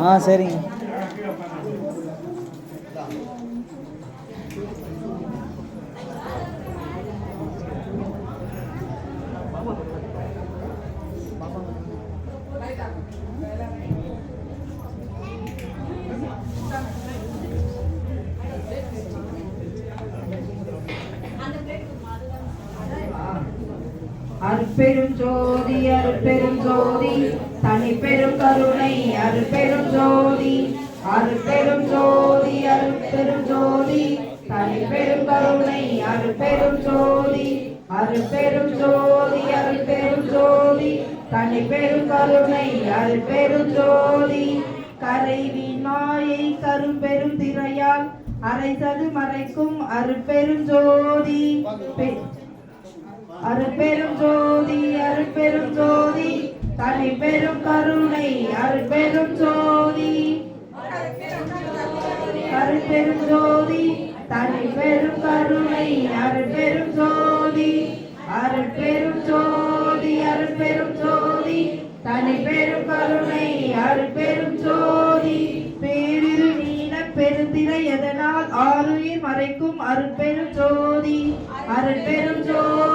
ஆ சரிங்க. அற்பெரும் ஜோதி அற்பெரும் ஜோதி. தனி பெரும் கருணை அருட்பெரும் ஜோதி அருட்பெரும் ஜோதி அருட்பெரும் ஜோதி. தனி பெரும் கருணை அருட்பெரும் ஜோதி அருட்பெரும் ஜோதி அருட்பெரும் ஜோதி. தனி பெரும் கருணை அருட்பெரும் ஜோதி. கரைவி நாயை கரும்பெரும் திரையால் அரைசது மறைக்கும் அருட்பெரும் ஜோதி. பெ- அருட்பெரும் ஜோதி அருட்பெரும் ஜோதி. தனி பெரும் கருணை அருட்பெரும் ஜோதி. அருட்பெரும் ஜோதி தனி பெரும் கருணை அருட்பெரும் ஜோதி. அருட்பெரும் ஜோதி அருட்பெரும் ஜோதி. தனி பெரும் கருணை அருட்பெரும் ஜோதி. பேரிரு நீல பெருந்திரை எதனால் ஆறுயிர் மறைக்கும் அருட்பெரும் ஜோதி. அருட்பெரும் ஜோதி.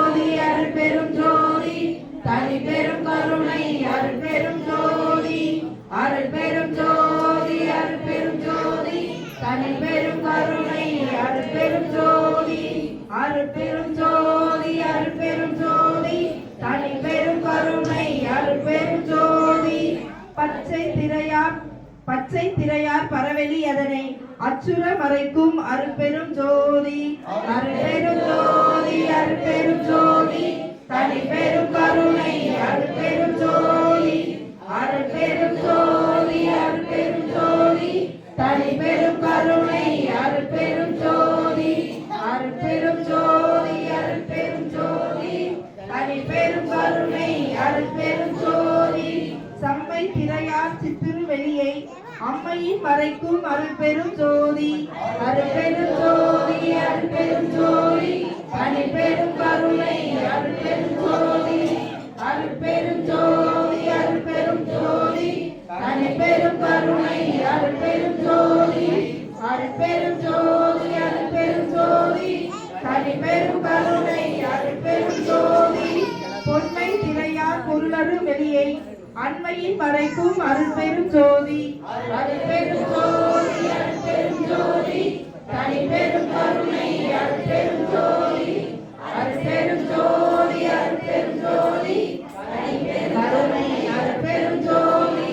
பச்சை திரையார் பச்சை திரையார் பரவெளி அதனை அச்சுர மறைக்கும் அருப்பெரும் ஜோதி. அருப்பெரும் ஜோதி அருப்பெரும் ஜோதி. தனி பெரும் கருணை அருப்பெரும் ஜோதி. அருப்பெரும் ஜோதி அருப்பெரும் ஜோதி. தனி பெரும் அம்மையின் மறைக்கும் அருள்பெரும் ஜோதி. அருள்பெரும் ஜோதி அருள்பெரும் ஜோதி. தனி பெரும் கருணை அருள்பெரும் ஜோதி. அருள்பெரும் ஜோதி அருள்பெரும் ஜோதி. தனி பெரும் கருணை அருள்பெரும் ஜோதி. அருள்பெரும் ஜோதி அருள்பெரும் ஜோதி. தனி பெரும் கருணை அண்மையின் மறைக்கும் அருட்பெரும் ஜோதி. அருட்பெரும் ஜோதி அருட்பெரும் ஜோதி. தனி பெரும் கருணை அருட்பெரும் ஜோதி. அருட்பெரும் ஜோதி அருட்பெரும் ஜோதி. கருணை அருட்பெரும் ஜோதி.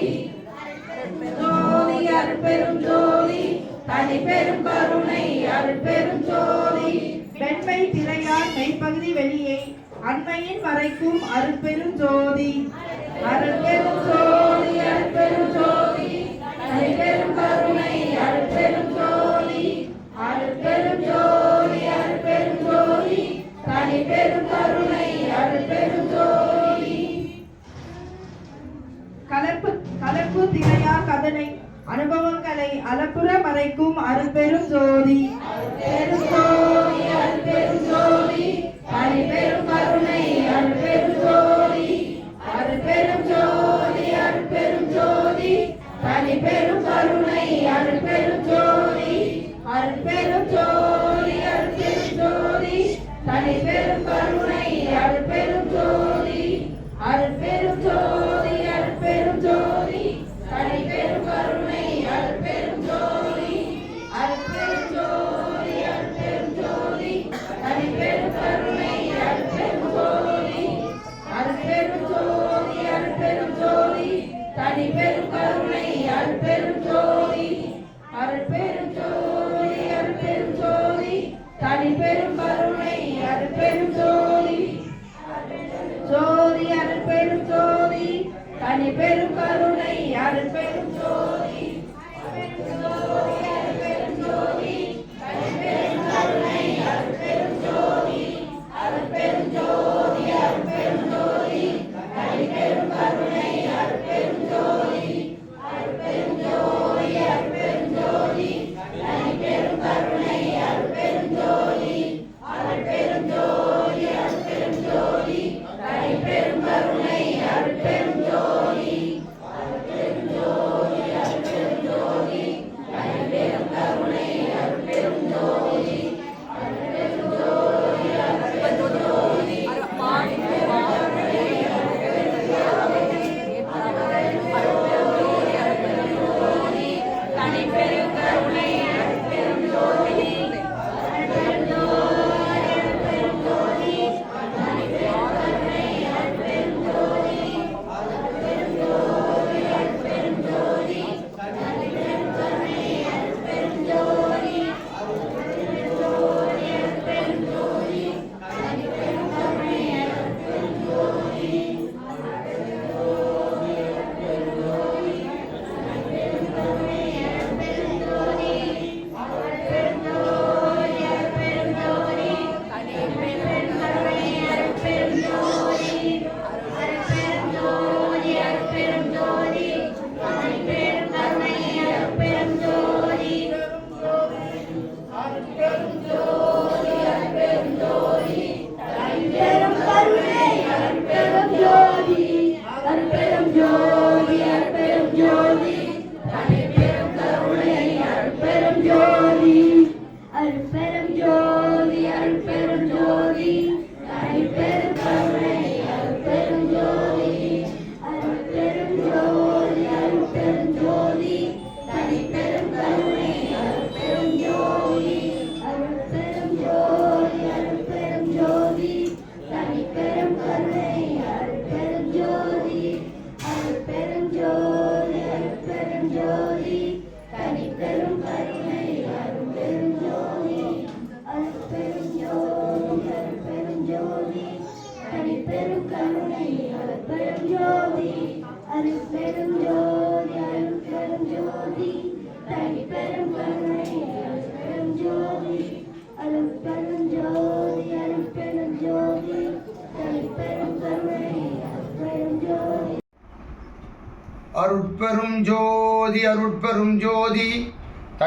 ஜோதி அருட்பெரும் ஜோதி. தனி பெரும் கருணை அருட்பெரும் ஜோதி. வெண்மை திரையார் மெய்ப்பகுதி வெளியே அண்மையின் மறைக்கும் அருட்பெரும் ஜோதி. ஜோதி ஜோதி கலப்பு கலப்பு கதனை அனுபவங்களை அலப்புற மறைக்கும் அருள்பெரும் ஜோதி பெரும் ஜோதி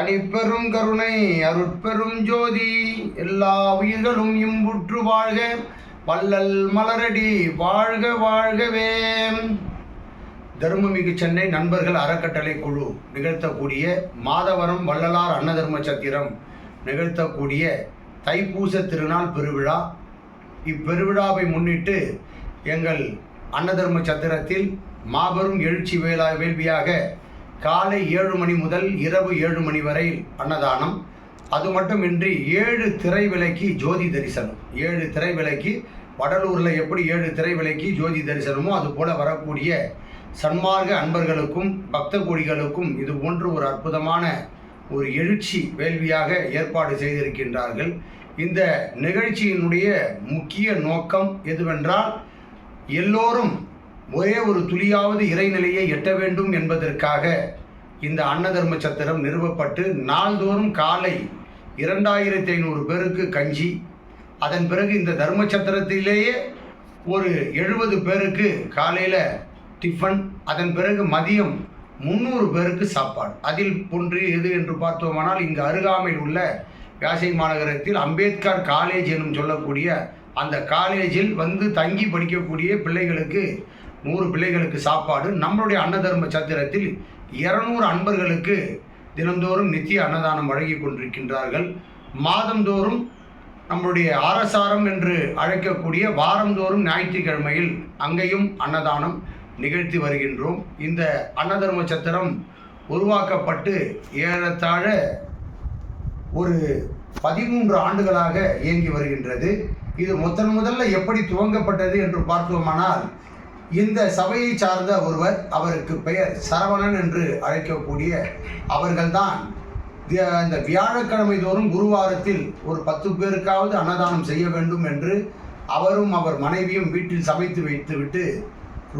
தனிப்பெரும் கருணை அருட்பெரும் ஜோதி. எல்லா உயிர்களும் இம்புற்று வாழ்க வள்ளல் மலரடி வாழ்க வாழ்கவே. தர்மமிகு சென்னை நண்பர்கள் அறக்கட்டளை குழு நிகழ்த்தக்கூடிய மாதவரம் வள்ளலார் அன்னதர்ம சத்திரம் நிகழ்த்தக்கூடிய தைப்பூச திருநாள் பெருவிழா. இப்பெருவிழாவை முன்னிட்டு எங்கள் அன்னதர்ம சத்திரத்தில் மாபெரும் எழுச்சி வேளா வேள்வியாக காலை ஏழு மணி முதல் இரவு ஏழு மணி வரை அன்னதானம். அது மட்டுமின்றி ஏழு திரை விலைக்கு ஜோதி தரிசனம். ஏழு திரை விலைக்கு வடலூரில் எப்படி ஏழு திரை விலைக்கு ஜோதி தரிசனமோ அதுபோல் வரக்கூடிய சன்மார்க்க அன்பர்களுக்கும் பக்த கோடிகளுக்கும் இது போன்று ஒரு அற்புதமான ஒரு எழுச்சி வேள்வியாக ஏற்பாடு செய்திருக்கின்றார்கள். இந்த நிகழ்ச்சியினுடைய முக்கிய நோக்கம் எதுவென்றால் எல்லோரும் ஒரே ஒரு துளியாவது இறைநிலையை எட்ட வேண்டும் என்பதற்காக இந்த அன்னதர்ம சத்திரம் நிறுவப்பட்டு நாள்தோறும் காலை இரண்டாயிரத்தி ஐநூறு பேருக்கு கஞ்சி. அதன் பிறகு இந்த தர்ம சத்திரத்திலேயே ஒரு எழுபது பேருக்கு காலையில் டிஃபன் அதன் பிறகு மதியம் முந்நூறு பேருக்கு சாப்பாடு. அதில் ஒன்று எது என்று பார்த்தோமானால் இங்கு அருகாமையில் உள்ள வியாசை மாநகரத்தில் அம்பேத்கர் காலேஜ் எனும் சொல்லக்கூடிய அந்த காலேஜில் வந்து தங்கி படிக்கக்கூடிய பிள்ளைகளுக்கு நூறு பிள்ளைகளுக்கு சாப்பாடு நம்மளுடைய அன்னதர்ம சத்திரத்தில் இருநூறு அன்பர்களுக்கு தினந்தோறும் நித்திய அன்னதானம் வழங்கி கொண்டிருக்கின்றார்கள். மாதந்தோறும் நம்மளுடைய ஆரசாரம் என்று அழைக்கக்கூடிய வாரந்தோறும் ஞாயிற்றுக்கிழமையில் அங்கேயும் அன்னதானம் நிகழ்த்தி வருகின்றோம். இந்த அன்னதர்ம சத்திரம் உருவாக்கப்பட்டு ஏறத்தாழ ஒரு பதிமூன்று ஆண்டுகளாக இயங்கி வருகின்றது. இது முதன் முதல்ல எப்படி துவங்கப்பட்டது என்று பார்த்தோமானால் இந்த சபையை சார்ந்த ஒருவர் அவருக்கு பெயர் சரவணன் என்று அழைக்கக்கூடிய அவர்கள்தான். தி- இந்த வியாழக்கிழமை தோறும் குருவாரத்தில் ஒரு பத்து பேருக்காவது அன்னதானம் செய்ய வேண்டும் என்று அவரும் அவர் மனைவியும் வீட்டில் சமைத்து வைத்துவிட்டு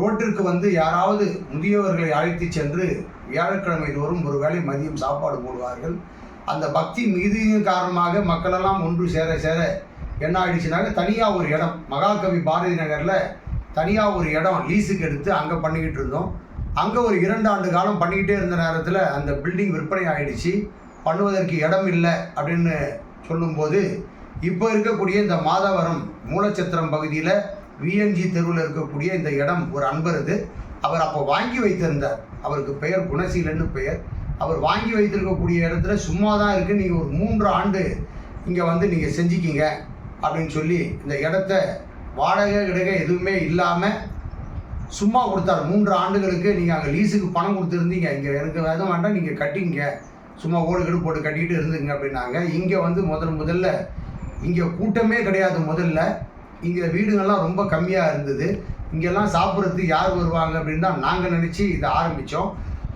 ரோட்டிற்கு வந்து யாராவது முதியவர்களை அழைத்து சென்று வியாழக்கிழமை தோறும் ஒரு வேளை மதியம் சாப்பாடு போடுவார்கள். அந்த பக்தி மிகுதியின் காரணமாக மக்களெல்லாம் ஒன்று சேர சேர என்ன ஆயிடுச்சுனாக்க தனியாக ஒரு இடம் மகாகவி பாரதி நகரில் தனியாக ஒரு இடம் லீஸுக்கு எடுத்து அங்கே பண்ணிக்கிட்டு இருந்தோம். அங்கே ஒரு இரண்டு ஆண்டு காலம் பண்ணிக்கிட்டே இருந்த நேரத்தில் அந்த பில்டிங் விற்பனை ஆகிடுச்சு பண்ணுவதற்கு இடம் இல்லை அப்படின்னு சொல்லும்போது இப்போ இருக்கக்கூடிய இந்த மாதவரம் மூலச்சத்திரம் பகுதியில் விஎன்ஜி தெருவில் இருக்கக்கூடிய இந்த இடம் ஒரு அன்பர் அவர் அப்போ வாங்கி வைத்திருந்தார். அவருக்கு பெயர் குணசீலன்னு பெயர். அவர் வாங்கி வைத்திருக்கக்கூடிய இடத்துல சும்மா தான் இருக்குது நீங்கள் ஒரு மூன்று ஆண்டு இங்கே வந்து நீங்கள் செஞ்சுக்கிங்க அப்படின்னு சொல்லி இந்த இடத்த வாடகை கிடைக்க எதுவுமே இல்லாமல் சும்மா கொடுத்தாரு. மூன்று ஆண்டுகளுக்கு நீங்கள் அங்கே லீஸுக்கு பணம் கொடுத்துருந்தீங்க. இங்கே எனக்கு எதுவும் வேண்டாம் நீங்கள் கட்டிங்க. சும்மா ஓடு கீடு போட்டு கட்டிட்டு இருந்துங்க அப்படின்னாங்க. இங்கே வந்து முதல் முதல்ல இங்கே கூட்டமே கிடையாது முதல்ல. இங்கே வீடுகள்லாம் ரொம்ப கம்மியாக இருந்தது. இங்கெல்லாம் சாப்பிட்றதுக்கு யார் வருவாங்க அப்படின்னு தான் நாங்கள் நினச்சி இதை ஆரம்பித்தோம்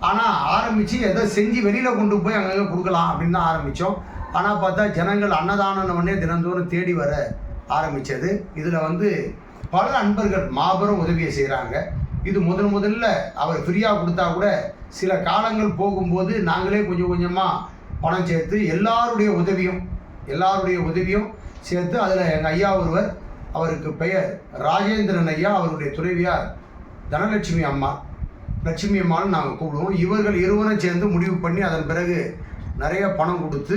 ஆனால் ஆரம்பித்து எதை செஞ்சு வெளியில் கொண்டு போய் அங்கங்கே கொடுக்கலாம் அப்படின்னு தான் ஆரம்பித்தோம் ஆனால் பார்த்தா ஜனங்கள் அன்னதானம் உடனே தினந்தோறும் தேடி வர ஆரம்பித்தது இதில் வந்து பல அன்பர்கள் மாபெரும் உதவியை செய்கிறாங்க இது முதல் முதல்ல அவர் ஃப்ரீயாக கொடுத்தா கூட சில காலங்கள் போகும்போது நாங்களே கொஞ்சம் கொஞ்சமாக பணம் சேர்த்து எல்லாருடைய உதவியும் எல்லாருடைய உதவியும் சேர்த்து அதில் எங்கள் ஐயா ஒருவர் அவருக்கு பெயர் ராஜேந்திரன் ஐயா அவருடைய துறைவியார் தனலட்சுமி அம்மா. லட்சுமி அம்மான்னு நாங்கள் கூப்பிடுவோம். இவர்கள் இருவரும் சேர்ந்து முடிவு பண்ணி அதன் பிறகு நிறைய பணம் கொடுத்து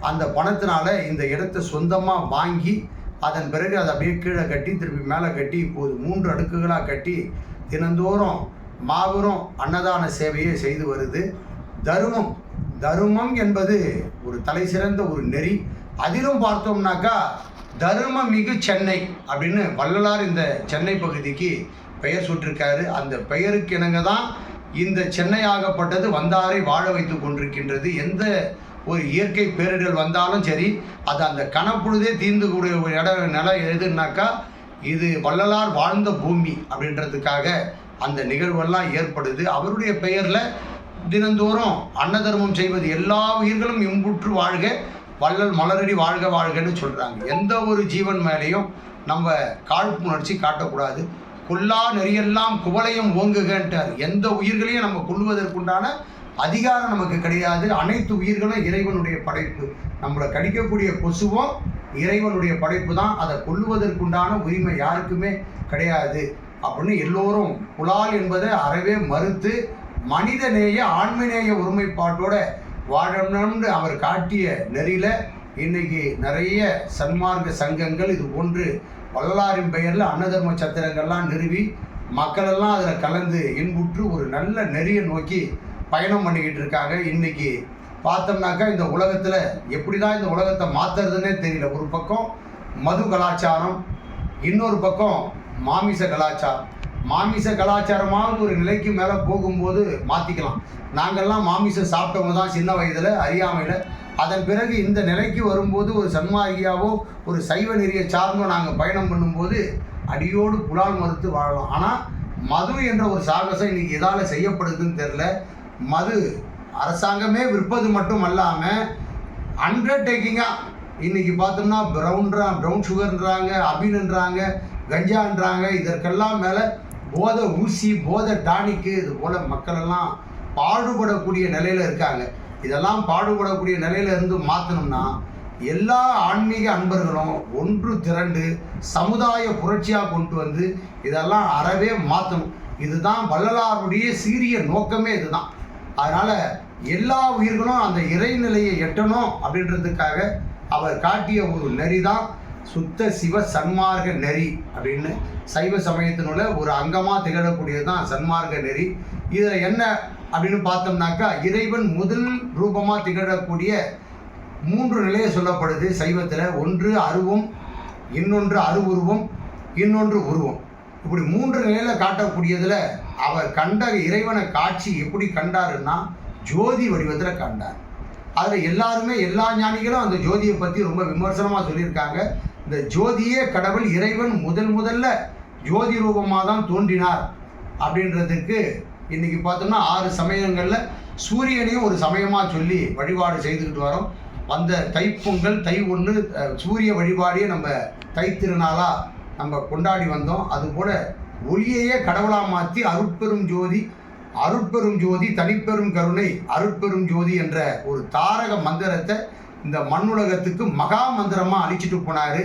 அந்த பணத்தினால இந்த இடத்தை சொந்தமாக வாங்கி அதன் பிறகு அதை அப்படியே கீழே கட்டி திருப்பி மேலே கட்டி இப்போது மூன்று அடுக்குகளாக கட்டி தினந்தோறும் மாபெரும் அன்னதான சேவையை செய்து வருது. தருமம். தருமம் என்பது ஒரு தலை சிறந்த ஒரு நெறி. அதிலும் பார்த்தோம்னாக்கா தரும மிகு சென்னை அப்படின்னு வள்ளலார் இந்த சென்னை பகுதிக்கு பெயர் சுட்டிருக்காரு. அந்த பெயருக்கு இணங்க தான் இந்த சென்னை ஆகப்பட்டது வந்தாரை வாழ வைத்து கொண்டிருக்கின்றது. எந்த ஒரு இயற்கை பேரிடர் வந்தாலும் சரி அது அந்த கணப்பொழுதே தீர்ந்து கூடிய ஒரு இடம் நிலம் எதுனாக்கா இது வள்ளலார் வாழ்ந்த பூமி அப்படின்றதுக்காக அந்த நிகழ்வெல்லாம் ஏற்படுது. அவருடைய பெயரில் தினந்தோறும் அன்னதர்மம் செய்வது எல்லா உயிர்களும் இம்புற்று வாழ்க வள்ளல் மலரடி வாழ்க வாழ்கன்னு சொல்கிறாங்க எந்த ஒரு ஜீவன் மேலேயும் நம்ம காழ்ப்புணர்ச்சி காட்டக்கூடாது. கொல்லா நெறியெல்லாம் குவளையும் ஓங்குகன்ட்டார். எந்த உயிர்களையும் நம்ம கொல்லுவதற்குண்டான அதிகாரம் நமக்கு கிடையாது. அனைத்து உயிர்களும் இறைவனுடைய படைப்பு. நம்மளை கடிக்கக்கூடிய கொசுவும் இறைவனுடைய படைப்பு தான். அதை கொள்ளுவதற்குண்டான உரிமை யாருக்குமே கிடையாது. அப்படின்னு எல்லோரும் புலால் என்பதை அறவே மறுத்து மனிதநேய ஆண்மநேய ஒருமைப்பாட்டோட வாழணும்னு அவர் காட்டிய நெறியில இன்னைக்கு நிறைய சன்மார்க்க சங்கங்கள் இது போன்று வள்ளலாரின் பெயரில் அன்னதர்ம சத்திரங்கள்லாம் நிறுவி மக்களெல்லாம் அதில் கலந்து இன்புற்று ஒரு நல்ல நெறியை நோக்கி பயணம் பண்ணிக்கிட்டு இருக்காங்க. இன்னைக்கு பார்த்தோம்னாக்கா இந்த உலகத்தில் எப்படி தான் இந்த உலகத்தை மாற்றுறதுன்னே தெரியல. ஒரு பக்கம் மது கலாச்சாரம் இன்னொரு பக்கம் மாமிச கலாச்சாரம். மாமிச கலாச்சாரமாக ஒரு நிலைக்கு மேலே போகும்போது மாற்றிக்கலாம் நாங்கள்லாம் மாமிசம் சாப்பிட்டவங்க தான் சின்ன வயதில் அறியாமையில். அதன் பிறகு இந்த நிலைக்கு வரும்போது ஒரு சன்மாரியாவோ ஒரு சைவ நெறியை சார்ந்தோ நாங்கள் பயணம் பண்ணும்போது அடியோடு புலால் மறுத்து வாழலாம். ஆனால் மது என்ற ஒரு சாகசம் இன்னைக்கு எதால் செய்யப்படுதுன்னு தெரில மது. அரசாங்கமே விற்பது மட்டும் அல்லாமல் அண்டர்டேக்கிங்காக இன்னைக்கு பார்த்தோம்னா ப்ரௌன்றா ப்ரௌன் சுகர்ன்றாங்க அபின்ன்றாங்க கஞ்சான்றாங்க. இதற்கெல்லாம் மேலே போதை ஊசி போதை டானிக்கு இது போல் மக்களெல்லாம் பாடுபடக்கூடிய நிலையில் இருக்காங்க. இதெல்லாம் பாடுபடக்கூடிய நிலையில இருந்து மாற்றணும்னா எல்லா ஆன்மீக அன்பர்களும் ஒன்று திரண்டு சமுதாய புரட்சியாக கொண்டு வந்து இதெல்லாம் அறவே மாற்றணும் இதுதான் வள்ளலாருடைய சீரிய நோக்கமே இதுதான். அதனால் எல்லா உயிர்களும் அந்த இறைநிலையை எட்டணும் அப்படின்றதுக்காக அவர் காட்டிய ஒரு நெறி தான் சுத்த சிவ சன்மார்க்க நெறி அப்படின்னு சைவ சமயத்தினுள்ள ஒரு அங்கமாக திகழக்கூடியது தான் சன்மார்க்க நெறி. இதில் என்ன அப்படின்னு பார்த்தோம்னாக்கா இறைவன் முதல் ரூபமாக திகழக்கூடிய மூன்று நிலையை சொல்லப்படுது சைவத்தில். ஒன்று அருவம் இன்னொன்று அருவுருவம் இன்னொன்று உருவம். இப்படி மூன்று நிலையில் காட்டக்கூடியதில் அவர் கண்ட இறைவனை காட்சி எப்படி கண்டாருன்னா ஜோதி வடிவத்தில் கண்டார். அதில் எல்லாருமே எல்லா ஞானிகளும் அந்த ஜோதியை பற்றி ரொம்ப விமர்சனமாக சொல்லியிருக்காங்க. இந்த ஜோதியே கடவுள் இறைவன் முதல் முதல்ல ஜோதி ரூபமாக தான் தோன்றினார் அப்படின்றதுக்கு இன்றைக்கி பார்த்தோம்னா ஆறு சமயங்களில் சூரியனையும் ஒரு சமயமாக சொல்லி வழிபாடு செய்துக்கிட்டு வரோம். வந்த தைப்பொங்கல் தை ஒன்று சூரிய வழிபாடையே நம்ம தை திருநாளாக நம்ம கொண்டாடி வந்தோம். அதுபோல் ஒளியையே கடவுளாக மாற்றி அருட்பெரும் ஜோதி அருட்பெரும் ஜோதி தனிப்பெரும் கருணை அருட்பெரும் ஜோதி என்ற ஒரு தாரக மந்திரத்தை இந்த மண்ணுலகத்துக்கு மகா மந்திரமாக அழிச்சிட்டு போனார்.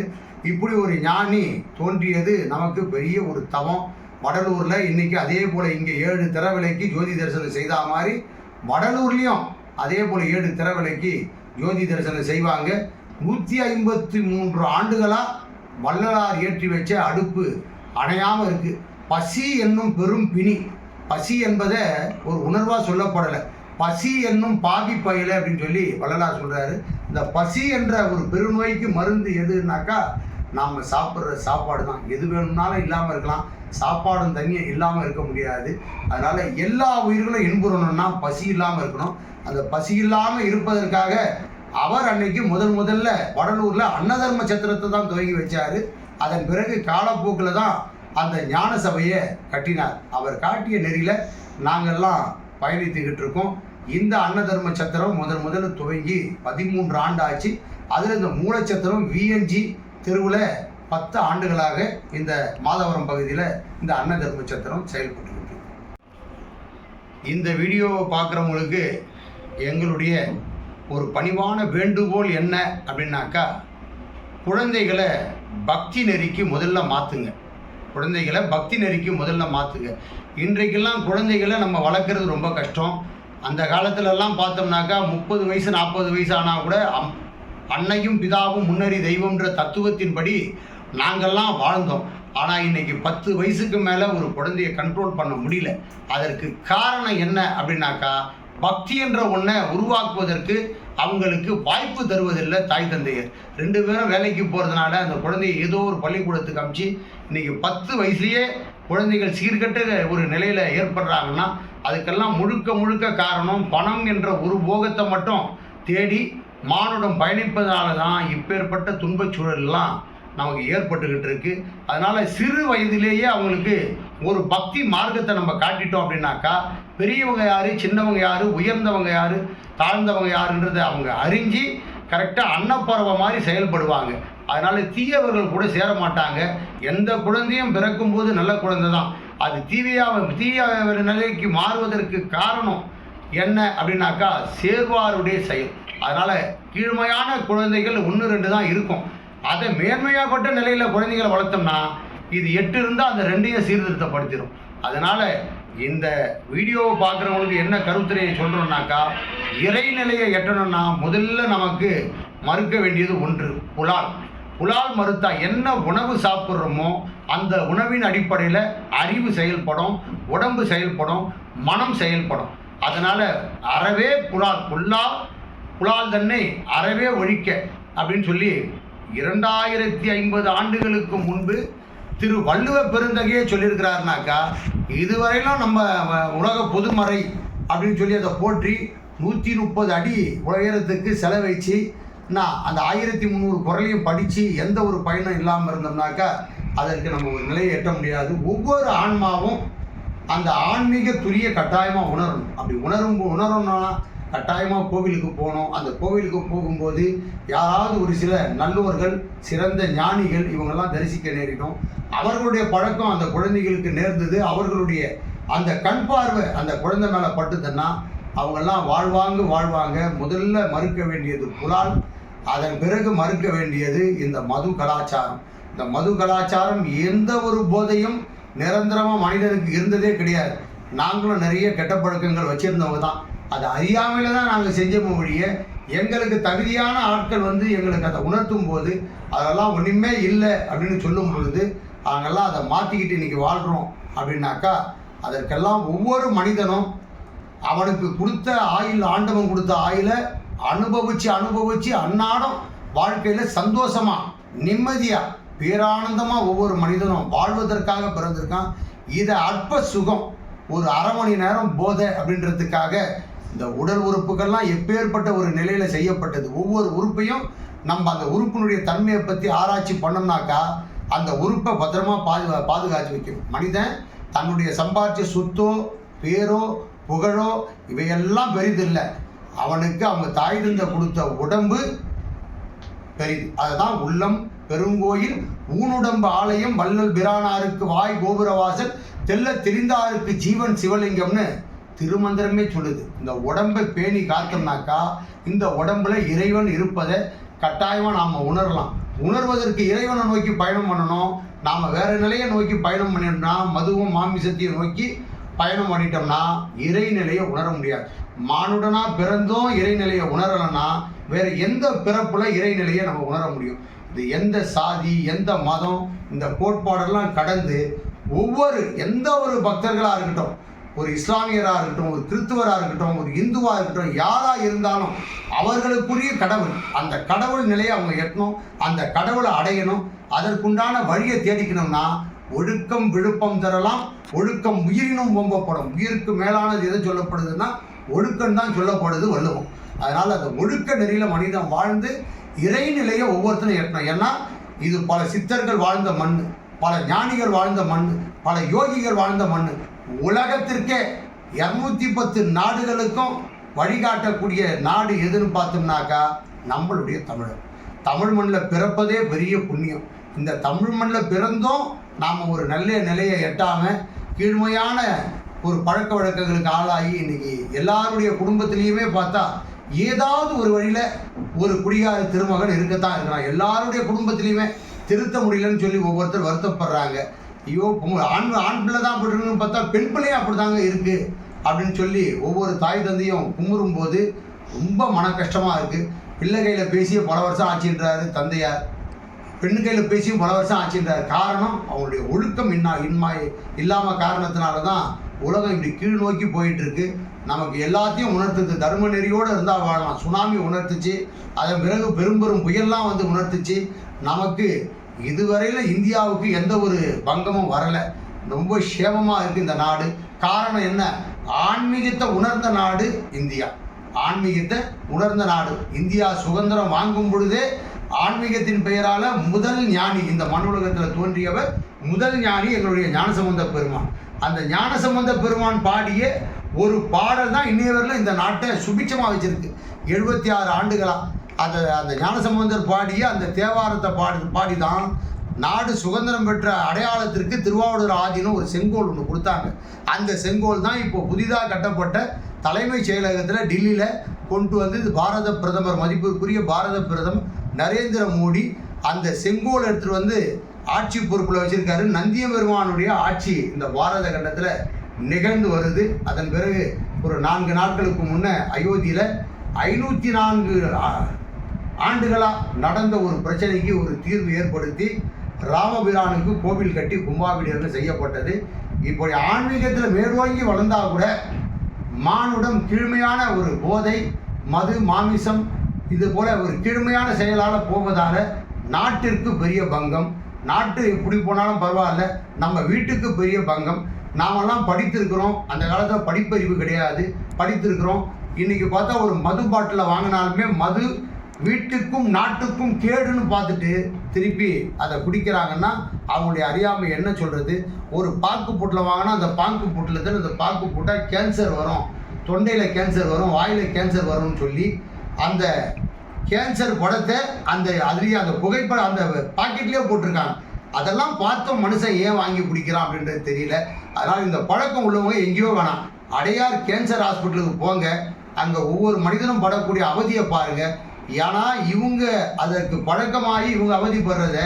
இப்படி ஒரு ஞானி தோன்றியது நமக்கு பெரிய ஒரு தவம். வடலூரில் இன்றைக்கி அதே போல் இங்கே ஏழு திறவிலைக்கு ஜோதி தரிசனம் செய்த மாதிரி வடலூர்லேயும் அதே போல் ஏழு திறவிலைக்கு ஜோதி தரிசனம் செய்வாங்க. நூற்றி ஐம்பத்தி மூன்று ஆண்டுகளாக வள்ளலார் ஏற்றி வச்ச அடுப்பு அணையாமல் இருக்கு. பசி என்னும் பெரும் பிணி. பசி என்பதை ஒரு உணர்வாக சொல்லப்படலை. பசி என்னும் பாவி பயல அப்படின்னு சொல்லி வள்ளலார் சொல்கிறாரு இந்த பசி என்ற ஒரு பெருநோய்க்கு மருந்து எதுனாக்கா நாம் சாப்பிட்ற சாப்பாடு தான். எது வேணும்னாலும் இல்லாமல் இருக்கலாம். சாப்பாடும் தண்ணியும் இல்லாமல் இருக்க முடியாது. அதனால் எல்லா உயிர்களும் இன்புறணும்னா பசி இல்லாமல் இருக்கணும். அந்த பசி இல்லாமல் இருப்பதற்காக அவர் அன்னைக்கு முதல் முதல்ல வடலூர்ல அன்னதர்ம சத்திரத்தை தான் துவங்கி வச்சாரு. அதன் பிறகு காலப்போக்கில் தான் அந்த ஞான சபையை கட்டினார். அவர் காட்டிய நெறியில நாங்கெல்லாம் பயணித்துக்கிட்டு இருக்கோம். இந்த அன்னதர்ம சத்திரம் முதல் முதல்ல துவங்கி பதிமூன்று ஆண்டு ஆச்சு அதில் இந்த மூலச்சத்திரம் விஎன்ஜி தெருவில் பத்து ஆண்டுகளாக இந்த மாதவரம் பகுதியில் இந்த அன்னதர்ம சத்திரம் செயல்பட்டு இருக்கு. இந்த வீடியோவை பார்க்குறவங்களுக்கு எங்களுடைய ஒரு பணிவான வேண்டுகோள் என்ன அப்படின்னாக்கா குழந்தைகளை பக்தி நெறிக்கு முதல்ல மாற்றுங்க குழந்தைகளை பக்தி நெறிக்கு முதல்ல மாற்றுங்க இன்றைக்கெல்லாம் குழந்தைகளை நம்ம வளர்க்குறது ரொம்ப கஷ்டம். அந்த காலத்துலலாம் பார்த்தோம்னாக்கா முப்பது வயசு நாற்பது வயசு ஆனால் கூட அம் அன்னையும் பிதாவும் முன்னறி தெய்வம்ன்ற தத்துவத்தின்படி நாங்கள்லாம் வாழ்ந்தோம். ஆனால் இன்றைக்கி பத்து வயசுக்கு மேலே ஒரு குழந்தையை கண்ட்ரோல் பண்ண முடியல. அதற்கு காரணம் என்ன அப்படின்னாக்கா பக்தி என்ற ஒன்றை உருவாக்குவதற்கு அவங்களுக்கு வாய்ப்பு தருவதில்லை தாய் தந்தையர். ரெண்டு பேரும் வேலைக்கு போகிறதுனால அந்த குழந்தையை ஏதோ ஒரு பள்ளிக்கூடத்துக்கு அமிச்சு இன்னைக்கு பத்து வயசுலேயே குழந்தைகள் சீர்கட்ட ஒரு நிலையில் ஏற்படுறாங்கன்னா அதுக்கெல்லாம் முழுக்க முழுக்க காரணம் பணம் என்ற ஒரு போகத்தை மட்டும் தேடி மானுடம் பயணிப்பதனால தான் இப்பேற்பட்ட துன்பச் சூழல்லாம் நமக்கு ஏற்பட்டுக்கிட்டு இருக்கு. அதனால் சிறு வயதிலேயே அவங்களுக்கு ஒரு பக்தி மார்க்கத்தை நம்ம காட்டிட்டோம் அப்படின்னாக்கா பெரியவங்க யார் சின்னவங்க யார் உயர்ந்தவங்க யார் தாழ்ந்தவங்க யாருன்றதை அவங்க அறிஞ்சு கரெக்டாக அன்னப்பறவை மாதிரி செயல்படுவாங்க. அதனால் தீயவர்கள் கூட சேர மாட்டாங்க எந்த குழந்தையும் பிறக்கும்போது நல்ல குழந்தை தான். அது தீவியாக தீய நிலைக்கு மாறுவதற்கு காரணம் என்ன அப்படின்னாக்கா சேர்வாருடைய செயல். அதனால் கீழ்மையான குழந்தைகள் ஒன்று ரெண்டு தான் இருக்கும். அதை மேன்மையாகப்பட்ட நிலையில் குழந்தைகளை வளர்த்தோம்னா இது எட்டு இருந்தால் அந்த ரெண்டையும் சீர்திருத்தப்படுத்திடும் அதனால் இந்த வீடியோவை பார்க்குறவங்களுக்கு என்ன கருத்துரையை சொல்கிறோம்னாக்கா இறைநிலையை எட்டணும்னா முதல்ல நமக்கு மறுக்க வேண்டியது ஒன்று புலால். புலால் மறுத்தா என்ன உணவு சாப்பிட்றோமோ அந்த உணவின் அடிப்படையில் அறிவு செயல்படும் உடம்பு செயல்படும் மனம் செயல்படும். அதனால் அறவே புலால் புல்லால் புலால் தன்னை அறவே ஒழிக்க அப்படின்னு சொல்லி இரண்டாயிரத்தி ஐம்பது ஆண்டுகளுக்கு முன்பு திரு வள்ளுவ பெருந்தகையே சொல்லியிருக்கிறாருனாக்கா இதுவரையிலும் நம்ம உலக பொதுமறை அப்படின்னு சொல்லி அதை போற்றி நூற்றி முப்பது அடி உயரத்துக்கு செலவழிச்சு நான் அந்த ஆயிரத்தி முந்நூறு குரலையும் படித்து எந்த ஒரு பயனும் இல்லாமல் இருந்தோம்னாக்கா அதற்கு நம்ம ஒரு நிலையை எட்ட முடியாது. ஒவ்வொரு ஆன்மாவும் அந்த ஆன்மீக துரிய கட்டாயமாக உணரணும். அப்படி உணரும் உணரணும்னா கட்டாயமாக கோவிலுக்கு போகணும். அந்த கோவிலுக்கு போகும்போது யாராவது ஒரு சில நல்லோர்கள் சிறந்த ஞானிகள் இவங்கெல்லாம் தரிசிக்க நேரிடும் அவர்களுடைய பழக்கம் அந்த குழந்தைகளுக்கு நேர்ந்தது. அவர்களுடைய அந்த கண் பார்வை அந்த குழந்தை மேலே பட்டுதுன்னா அவங்கெல்லாம் வாழ்வாங்க வாழ்வாங்க. முதல்ல மறுக்க வேண்டியது புலால் அதன் பிறகு மறுக்க வேண்டியது இந்த மது கலாச்சாரம். இந்த மது கலாச்சாரம் எந்த ஒரு போதையும் நிரந்தரமாக மனிதனுக்கு இருந்ததே கிடையாது. நாங்களும் நிறைய கெட்ட பழக்கங்கள் வச்சுருந்தவங்க தான். அது அறியாமையில தான் நாங்கள் செஞ்சோம் ஒழிய எங்களுக்கு தகுதியான ஆட்கள் வந்து எங்களுக்கு அதை உணர்த்தும் போது அதெல்லாம் ஒன்றுமே இல்லை அப்படின்னு சொல்லும் பொழுது நாங்கள்லாம் அதை மாற்றிக்கிட்டு இன்றைக்கி வாழ்கிறோம் அப்படின்னாக்கா அதற்கெல்லாம் ஒவ்வொரு மனிதனும் அவனுக்கு கொடுத்த ஆயில் ஆண்டவன் கொடுத்த ஆயுளை அனுபவித்து அனுபவித்து அன்னாடம் வாழ்க்கையில் சந்தோஷமாக நிம்மதியாக பேரானந்தமாக ஒவ்வொரு மனிதனும் வாழ்வதற்காக பிறந்திருக்கான். இதை அற்ப சுகம் ஒரு அரை மணி நேரம் போதை அப்படின்றதுக்காக இந்த உடல் உறுப்புகள்லாம் எப்பேற்பட்ட ஒரு நிலையில் செய்யப்பட்டது? ஒவ்வொரு உறுப்பையும் நம்ம அந்த உறுப்பினுடைய தன்மையை பற்றி ஆராய்ச்சி பண்ணோம்னாக்கா அந்த உறுப்பை பத்திரமா பாதுகா பாதுகாத்து வைக்கணும். மனிதன் தன்னுடைய சம்பாதிச்ச சொத்தோ பேரோ புகழோ இவையெல்லாம் பெரிதில்லை. அவனுக்கு அவங்க தாய் தந்த கொடுத்த உடம்பு பெரிது. அதுதான் உள்ளம் பெருங்கோயில் ஊனுடம்பு ஆலயம் வள்ளல் பிரானாருக்கு வாய் கோபுரவாசல் தெல்ல தெரிந்தாருக்கு ஜீவன் சிவலிங்கம்னு திருமந்திரமே சொல்லுது. இந்த உடம்பை பேணி காத்தோம்னாக்கா இந்த உடம்புல இறைவன் இருப்பதை கட்டாயமாக நாம் உணரலாம். உணர்வதற்கு இறைவனை நோக்கி பயணம் பண்ணணும். நாம் வேறு நிலையை நோக்கி பயணம் பண்ணிட்டோம்னா மதுவும் மாமிசத்தையும் நோக்கி பயணம் பண்ணிட்டோம்னா இறைநிலையை உணர முடியாது. மானுடனா பிறந்தும் இறைநிலையை உணரலைன்னா வேறு எந்த பிறப்புல இறைநிலையை நம்ம உணர முடியும்? இது எந்த சாதி எந்த மதம் இந்த கோட்பாடெல்லாம் கடந்து ஒவ்வொரு எந்த ஒரு பக்தர்களாக இருக்கட்டும் ஒரு இஸ்லாமியராக இருக்கட்டும் ஒரு கிறிஸ்துவராக இருக்கட்டும் ஒரு இந்துவாக இருக்கட்டும் யாராக இருந்தாலும் அவர்களுக்குரிய கடவுள் அந்த கடவுள் நிலையை அவங்க எட்டணும் அந்த கடவுளை அடையணும் அதற்குண்டான வழியை தேடிக்கணும்னா ஒழுக்கம் விழுப்பம் தரலாம் ஒழுக்கம் உயிரினும் ஓம்பப்படும் உயிருக்கு மேலானது எது சொல்லப்படுதுன்னா ஒழுக்கம் தான் சொல்லப்படுது வள்ளுவம். அதனால் அந்த ஒழுக்க நெறியில் மனிதன் வாழ்ந்து இறைநிலையை ஒவ்வொருத்தரும் எட்டணும். ஏன்னா இது பல சித்தர்கள் வாழ்ந்த மண் பல ஞானிகள் வாழ்ந்த மண் பல யோகிகள் வாழ்ந்த மண் உலகத்திற்கே இரநூத்தி பத்து நாடுகளுக்கும் வழிகாட்டக்கூடிய நாடு எதுன்னு பார்த்தோம்னாக்கா நம்மளுடைய தமிழர். தமிழ் மண்ணில் பிறப்பதே பெரிய புண்ணியம். இந்த தமிழ் மண்ணில் பிறந்தும் நாம் ஒரு நல்ல நிலையை எட்டாமல் கீழ்மையான ஒரு பழக்க வழக்கங்களுக்கு ஆளாகி இன்றைக்கி எல்லாருடைய குடும்பத்திலையுமே பார்த்தா ஏதாவது ஒரு வழியில் ஒரு குடிகார திருமகன் இருக்கத்தான் இருக்கிறான். எல்லாருடைய குடும்பத்திலையுமே திருத்த முடியலன்னு சொல்லி ஒவ்வொருத்தர் வருத்தப்படுறாங்க. ஐயோ பொ- ஆண் ஆண் பிள்ளை தான் அப்படி இருக்குன்னு பார்த்தா பெண் பிள்ளையும் அப்படிதாங்க இருக்கு அப்படின்னு சொல்லி ஒவ்வொரு தாய் தந்தையும் கும்புறும் போது ரொம்ப மன கஷ்டமா இருக்கு. பிள்ளை கையில பேசியே பல வருஷம் ஆச்சுன்றாரு தந்தையார். பெண்ணு கையில் பேசியும் பல வருஷம் ஆச்சுன்றார். காரணம் அவங்களுடைய ஒழுக்கம் இன்னா இன்மா இல்லாமல் காரணத்தினால தான் உலகம் இப்படி கீழ் நோக்கி போயிட்டு இருக்கு நமக்கு எல்லாத்தையும் உணர்த்துது. தர்ம நெறியோடு இருந்தால் வாழலாம். சுனாமி உணர்த்துச்சு. அதன் பிறகு பெரும் பெரும் புயல்லாம் வந்து உணர்த்துச்சு. நமக்கு இதுவரையில் இந்தியாவுக்கு எந்த ஒரு பங்கமும் வரலை. ரொம்ப சேமமாக இருக்குது இந்த நாடு. காரணம் என்ன? ஆன்மீகத்தை உணர்ந்த நாடு இந்தியா. ஆன்மீகத்தை உணர்ந்த நாடு. இந்தியா சுதந்திரம் வாங்கும் பொழுதே ஆன்மீகத்தின் பெயரால் முதல் ஞானி இந்த மண்ணுலகத்தில் தோன்றியவர் முதல் ஞானி எங்களுடைய ஞானசம்பந்த பெருமான். அந்த ஞானசம்பந்த பெருமான் பாடிய ஒரு பாடல் தான் இன்னைய வரையிலும் இந்த நாட்டை சுபிட்சமாக வச்சிருக்கு. எழுபத்தி ஆறு ஆண்டுகளாக அந்த அந்த ஞானசம்பந்தர் பாடிய அந்த தேவாரத்தை பாடி பாடி தான் நாடு சுதந்திரம் பெற்ற அடையாளத்திற்கு திருவாவூர் ஆதீனம் ஒரு செங்கோல் ஒன்று கொடுத்தாங்க. அந்த செங்கோல் தான் இப்போ புதிதாக கட்டப்பட்ட தலைமைச் செயலகத்தில் டெல்லியில் கொண்டு வந்து இது பாரத பிரதமர் மதிப்பிற்குரிய பாரத பிரதமர் நரேந்திர மோடி அந்த செங்கோல் எடுத்துகிட்டு வந்து ஆட்சி பொறுப்பில் வச்சிருக்காரு. நந்திய பெருமானுடைய ஆட்சி இந்த பாரத கண்டத்தில் நிகழ்ந்து வருது. அதன் பிறகு ஒரு நான்கு நாட்களுக்கு முன்னே அயோத்தியில் ஐநூற்றி நான்கு ஆண்டுகளாக நடந்த ஒரு பிரச்சனைக்கு ஒரு தீர்வு ஏற்படுத்தி ராமபிரானுக்கு கோவில் கட்டி கும்பாபிஷேகம் செய்யப்பட்டது. இப்படி ஆன்மீகத்தில் மேலோங்கி வளர்ந்தால் கூட மானுடம் கீழ்மையான ஒரு போதை மது மாமிசம் இது போல ஒரு கீழ்மையான செயலால் போவதால் நாட்டிற்கு பெரிய பங்கம். நாட்டு எப்படி போனாலும் பரவாயில்ல நம்ம வீட்டுக்கு பெரிய பங்கம். நாமெல்லாம் படித்திருக்கிறோம். அந்த காலத்தில் படிப்பறிவு கிடையாது. படித்திருக்கிறோம். இன்றைக்கி பார்த்தா ஒரு மது பாட்டில் வாங்கினாலுமே மது வீட்டுக்கும் நாட்டுக்கும் கேடுன்னு பார்த்துட்டு திருப்பி அதை குடிக்கிறாங்கன்னா அவங்களுடைய அறியாமை என்ன சொல்கிறது ஒரு பாக்கு புட்டில் வாங்கினா அந்த பாக்கு புட்டில் தான் அந்த பாக்கு புட்டால் கேன்சர் வரும். தொண்டையில் கேன்சர் வரும் வாயில் கேன்சர் வரும்னு சொல்லி அந்த கேன்சர் படத்தை அந்த அதுலேயே அந்த புகைப்படம் அந்த பாக்கெட்லேயே போட்டிருக்காங்க. அதெல்லாம் பார்த்தும் மனுஷன் ஏன் வாங்கி குடிக்கிறான் அப்படின்றது தெரியல. அதனால் இந்த பழக்கம் உள்ளவங்க எங்கேயோ வேணாம். அடையார் கேன்சர் ஹாஸ்பிட்டலுக்கு போங்க. அங்கே ஒவ்வொரு மனிதனும் படக்கூடிய அவதியை பாருங்கள் ஏன்னா இவங்க அதற்கு பழக்கமாகி இவங்க அவதிப்படுறத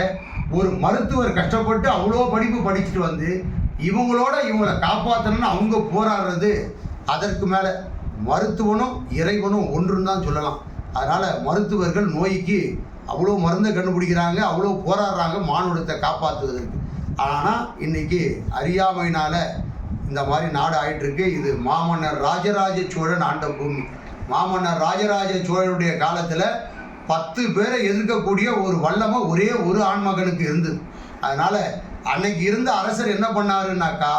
ஒரு மருத்துவர் கஷ்டப்பட்டு அவ்வளோ படிப்பு படிச்சுட்டு வந்து இவங்களோட இவங்களை காப்பாற்றணும்னு அவங்க போராடுறது அதற்கு மேலே மருத்துவனும் இறைவனும் ஒன்றுன்னு தான் சொல்லலாம். அதனால் மருத்துவர்கள் நோய்க்கு அவ்வளோ மருந்தை கண்டுபிடிக்கிறாங்க அவ்வளோ போராடுறாங்க மானுடத்தை காப்பாற்றுவதற்கு. ஆனால் இன்றைக்கி அறியாமையினால் இந்த மாதிரி நாடு ஆயிட்டுருக்கு இது மாமன்னர் ராஜராஜ சோழன் ஆண்ட பூமி. மாமன்னர் ராஜராஜ சோழனுடைய காலத்தில் பத்து பேரை எதிர்க்கக்கூடிய ஒரு வல்லமை ஒரே ஒரு ஆண்மகனுக்கு இருந்தது. அதனால் அன்னைக்கு இருந்த அரசர் என்ன பண்ணாருன்னாக்கா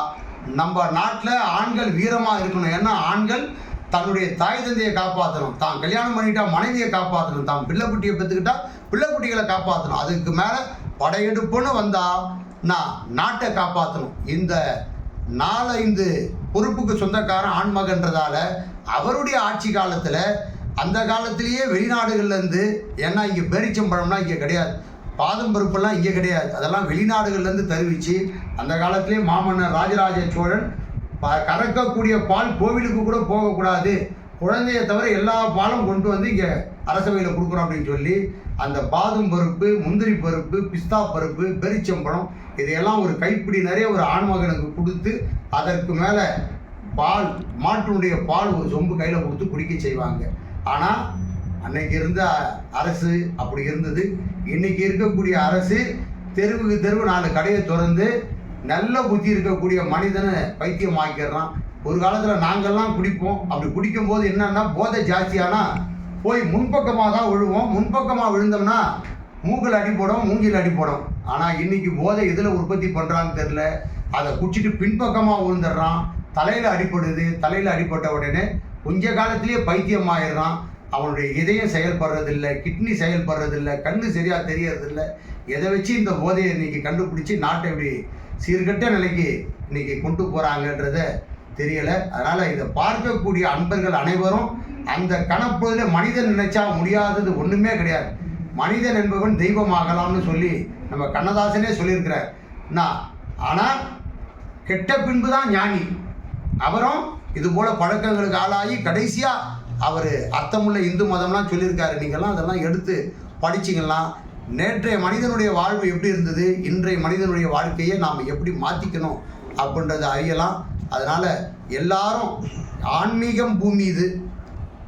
நம்ம நாட்டில் ஆண்கள் வீரமாக இருக்கணும். ஏன்னா ஆண்கள் தன்னுடைய தாய் தந்தையை காப்பாற்றணும் தான் கல்யாணம் பண்ணிட்டா மனைவியை காப்பாற்றணும் தான் பிள்ளைக்குட்டியை பெற்றுக்கிட்டா பிள்ளைக்குட்டிகளை காப்பாற்றணும் அதுக்கு மேலே படையெடுப்புன்னு வந்தால் நான் நாட்டை காப்பாற்றணும் இந்த நாலஞ்சு பொறுப்புக்கு சொந்தக்காரன் ஆண்மகன்றதால அவருடைய ஆட்சி காலத்தில் அந்த காலத்திலேயே வெளிநாடுகள்லேருந்து ஏன்னா இங்கே பேரிச்சம்பழம்னா இங்கே கிடையாது. பாதம் பருப்பெல்லாம் இங்கே கிடையாது. அதெல்லாம் வெளிநாடுகள்லேருந்து தருவிச்சு அந்த காலத்திலே மாமன்னர் ராஜராஜ சோழன் ப- கறக்கக்கூடிய பால் கோவிலுக்கு கூட போகக்கூடாது. குழந்தைய தவிர எல்லா பாலும் கொண்டு வந்து இங்கே அரசவையில் கொடுக்குறோம் அப்படின்னு சொல்லி அந்த பாதும் பருப்பு முந்திரி பருப்பு பிஸ்தா பருப்பு பெரிச்சம்பழம் இதையெல்லாம் ஒரு கைப்பிடி நிறைய ஒரு ஆண்மகனுக்கு கொடுத்து அதற்கு மேலே பால் மாட்டினுடைய பால் ஒரு சொம்பு கையில் கொடுத்து குடிக்க செய்வாங்க. ஆனால் அன்னைக்கு இருந்த அரசு அப்படி இருந்தது. இன்னைக்கு இருக்கக்கூடிய அரசு தெருவுக்கு தெருவு நாலு கடையை திறந்து நல்ல புத்தி இருக்கக்கூடிய மனிதனை பைத்தியமாக்கிடுறான். ஒரு காலத்தில் நாங்கள்லாம் குடிப்போம். அப்படி குடிக்கும்போது என்னன்னா போதை ஜாஸ்தியானா போய் முன்பக்கமாக தான் விழுவோம். முன்பக்கமாக விழுந்தோம்னா மூக்கில் அடிப்படும் மூங்கில் அடிப்படும் ஆனால் இன்னைக்கு போதை எதில் உற்பத்தி பண்ணுறான்னு தெரில அதை குடிச்சிட்டு பின்பக்கமாக விழுந்துடுறான். தலையில் அடிப்படுது தலையில் அடிப்பட்ட உடனே கொஞ்ச காலத்திலேயே பைத்தியமாயிடுறான். அவனுடைய இதயம் செயல்படுறதில்ல கிட்னி செயல்படுறதில்ல கண்ணு சரியாக தெரியறதில்ல. எதை வச்சு இந்த போதையை இன்னைக்கு கண்டுபிடிச்சி நாட்டை இப்படி சீர்கெட்ட நிலைக்கு இன்னைக்கு கொண்டு போகிறாங்கன்றத தெரியலை. அதனால் இதை பார்க்கக்கூடிய அன்பர்கள் அனைவரும் அந்த கணப்பொழுதில் மனிதன் நினைச்சா முடியாதது ஒன்றுமே கிடையாது. மனிதன் என்பவன் தெய்வமாகலாம்னு சொல்லி நம்ம கண்ணதாசனே சொல்லியிருக்கிறார். நான் ஆனால் கெட்ட பின்பு தான் ஞானி. அவரும் இது போல பழக்கங்களுக்கு ஆளாகி கடைசியாக அவர் அர்த்தமுள்ள இந்து மதம்லாம் சொல்லியிருக்காரு. நீங்கள்லாம் அதெல்லாம் எடுத்து படிச்சிங்கன்னா நேற்றைய மனிதனுடைய வாழ்வு எப்படி இருந்தது? இன்றைய மனிதனுடைய வாழ்க்கையை நாம் எப்படி மாற்றிக்கணும் அப்படின்றத அறியலாம். அதனால் எல்லாரும் ஆன்மீகம் பூமி இது.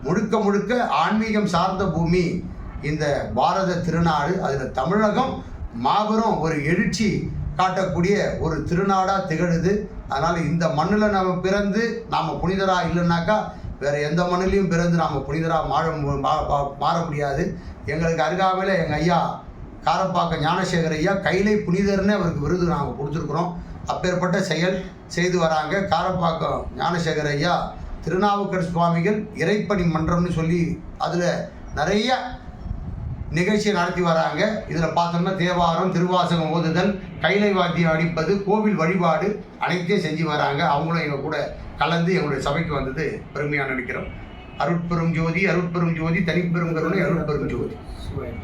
முழுக்க முழுக்க ஆன்மீகம் சார்ந்த பூமி இந்த பாரத திருநாடு. அதில் தமிழகம் மாபெரும் ஒரு எழுச்சி காட்டக்கூடிய ஒரு திருநாடாக திகழுது. அதனால் இந்த மண்ணில் நம்ம பிறந்து நாம் புனிதராக இல்லைன்னாக்கா வேறு எந்த மண்ணிலையும் பிறந்து நாம் புனிதராக மாற மா- மாற முடியாது. எங்களுக்கு அருகாமையில் எங்கள் ஐயா காரப்பாக்க ஞானசேகர் ஐயா கையிலே புனிதர்னு அவருக்கு விருது நாங்கள் கொடுத்துருக்குறோம். அப்பேற்பட்ட செயல் செய்து வராங்க. காரப்பாக்கம் ஞானசேகர் ஐயா திருநாவுக்கர் சுவாமிகள் இறைப்பணி மன்றம்னு சொல்லி அதில் நிறைய நிகழ்ச்சியை நடத்தி வராங்க. இதில் பார்த்தோம்னா தேவாரம் திருவாசகம் ஓதுதல் கைலை வாத்தியம் அடிப்பது கோவில் வழிபாடு அனைத்தையும் செஞ்சு வராங்க. அவங்களும் எங்கள் கூட கலந்து எங்களுடைய சபைக்கு வந்தது பெருமையாக நினைக்கிறோம். அருட்பெரும் ஜோதி அருட்பெரும் ஜோதி தனிப்பெரும் கருணை அருட்பெரும் ஜோதி. சிவாய.